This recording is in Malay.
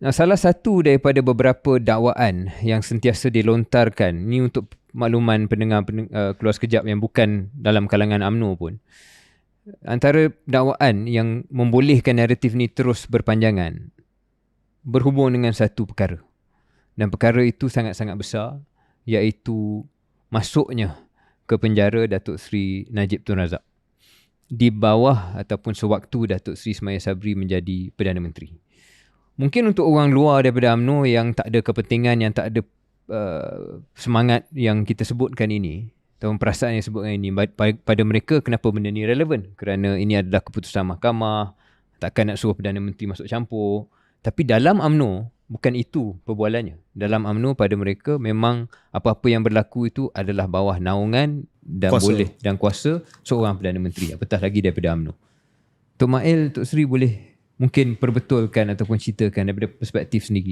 Nah, salah satu daripada beberapa dakwaan yang sentiasa dilontarkan ni untuk makluman pendengar, pendengar uh, keluar sekejap yang bukan dalam kalangan AMNO pun. Antara dakwaan yang membolehkan naratif ni terus berpanjangan berhubung dengan satu perkara. Dan perkara itu sangat-sangat besar iaitu masuknya ke penjara Datuk Seri Najib Tun Razak di bawah ataupun sewaktu Datuk Seri Semaya Sabri menjadi Perdana Menteri mungkin untuk orang luar daripada UMNO yang tak ada kepentingan yang tak ada uh, semangat yang kita sebutkan ini ataupun perasaan yang sebutkan ini pada mereka kenapa benda ni relevan? Kerana ini adalah keputusan mahkamah takkan nak suruh Perdana Menteri masuk campur. Tapi dalam UMNO bukan itu perbualannya. Dalam UMNO pada mereka memang apa-apa yang berlaku itu adalah bawah naungan dan kuasa. boleh dan kuasa seorang Perdana Menteri. Apatah lagi daripada UMNO. Tok Mail Tok Sri boleh mungkin perbetulkan ataupun ceritakan daripada perspektif sendiri